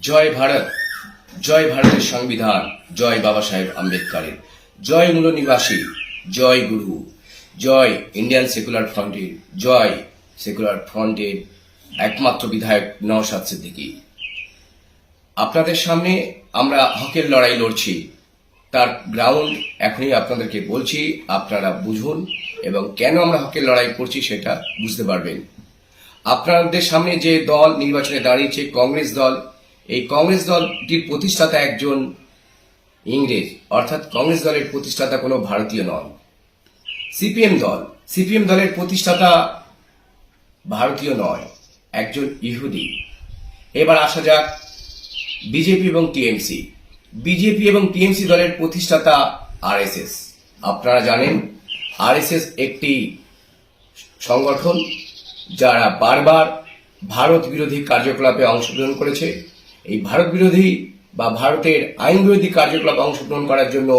জয় ভারত, জয় ভারতের সংবিধান, জয় বাবা সাহেব আম্বেদকরের। জয় মূল নিবাসী, জয় গুরু, জয় ইন্ডিয়ান সেকুলার ফ্রন্টের, জয় সেকুলার ফ্রন্টের একমাত্র বিধায়ক নওশাদ সিদ্দিকী। আপনাদের সামনে আমরা হকের লড়াই লড়ছি। তার গ্রাউন্ড এখনই আপনাদেরকে বলছি, আপনারা বুঝুন এবং কেন আমরা হকের লড়াই করছি সেটা বুঝতে পারবেন। আপনাদের সামনে যে দল নির্বাচনে দাঁড়িয়েছে, কংগ্রেস দল এই কংগ্রেস দলটির প্রতিষ্ঠাতা একজন ইংরেজ, অর্থাৎ কংগ্রেস দলের প্রতিষ্ঠাতা কোনো ভারতীয় নন। সিপিএম দল, সিপিএম দলের প্রতিষ্ঠাতা ভারতীয় নয়, একজন ইহুদি। এবার আসা যাক বিজেপি এবং টিএমসি। বিজেপি এবং টিএমসি দলের প্রতিষ্ঠাতা আরএসএস। আপনারা জানেন, আরএসএস একটি সংগঠন যারা বারবার ভারত বিরোধী কার্যকলাপে অংশগ্রহণ করেছে। এই ভারত বিরোধী বা ভারতের আইন বিরোধী কার্যকলাপে অংশগ্রহণ করার জন্য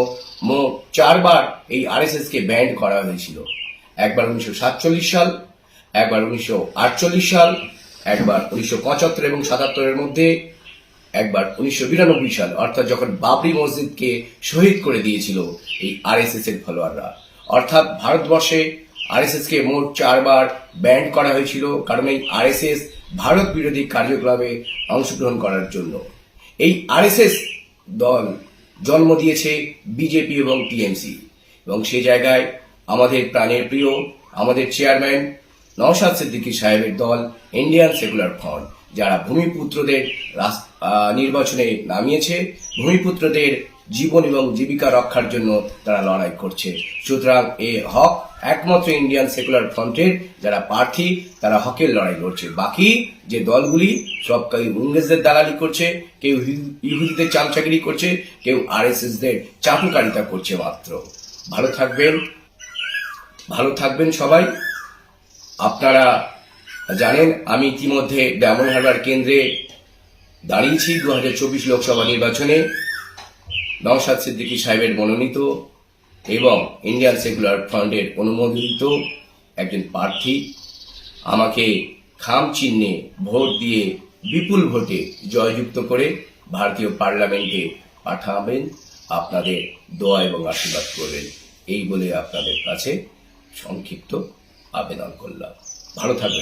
মোট চারবার এই আরএসএস কে ব্যান্ড করা হয়েছিল। একবার উনিশশো সাতচল্লিশ সাল, একবার উনিশশো আটচল্লিশ সাল, একবার উনিশশো পঁচাত্তর এবং সাতাত্তরের মধ্যে, একবার উনিশশো বিরানব্বই সাল, অর্থাৎ যখন বাবরি মসজিদকে শহীদ করে দিয়েছিল এই আরএসএস এর ফলোয়াররা অর্থাৎ ভারতবর্ষে আরএসএস কে মোট চারবার ব্যান্ড করা হয়েছিল, কারণ এই আরএসএস ভারত বিরোধী কার্যকলাপে অংশগ্রহণ করার জন্য। এই আরএসএস দল জন্ম দিয়েছে বিজেপি এবং টিএমসি এবং সে জায়গায় আমাদের প্রাণের প্রিয়, আমাদের চেয়ারম্যান নওশাদ সিদ্দিকী সাহেবের দল ইন্ডিয়ান সেকুলার ফ্রন্ট যারা ভূমিপুত্রদের নির্বাচনে নামিয়েছে। ভূমিপুত্রদের জীবন এবং জীবিকা রক্ষার জন্য তারা লড়াই করছে। সুতরাং এ হক একমাত্র ইন্ডিয়ান সেকুলার ফ্রন্টের যারা প্রার্থী, তারা হকের লড়াই লড়ছে। বাকি যে দলগুলি, সব কেউ ইংরেজদের দালালি করছে, কেউ ইহু- ইহুদিদের চামচাগিরি করছে, কেউ আরএসএস দের চাটুকারিতা করছে মাত্র। ভালো থাকবেন ভালো থাকবেন সবাই। আপনারা জানেন, আমি ইতিমধ্যে ডায়মন্ড হারবার কেন্দ্রে দাঁড়িয়েছি দু হাজার চব্বিশ লোকসভা নির্বাচনে। নওশাদ সিদ্দিকী সাহেবের মনোনীত এবং ইন্ডিয়ান সেকুলার ফ্রন্টের অনুমোদিত একজন প্রার্থী। আমাকে খাম চিহ্নে ভোট দিয়ে বিপুল ভোটে জয়যুক্ত করে ভারতীয় পার্লামেন্টে পাঠাবেন। আপনাদের দোয়া এবং আশীর্বাদ করবেন। এই বলে আপনাদের কাছে সংক্ষিপ্ত আবেদন করলাম। ভালো থাকবেন।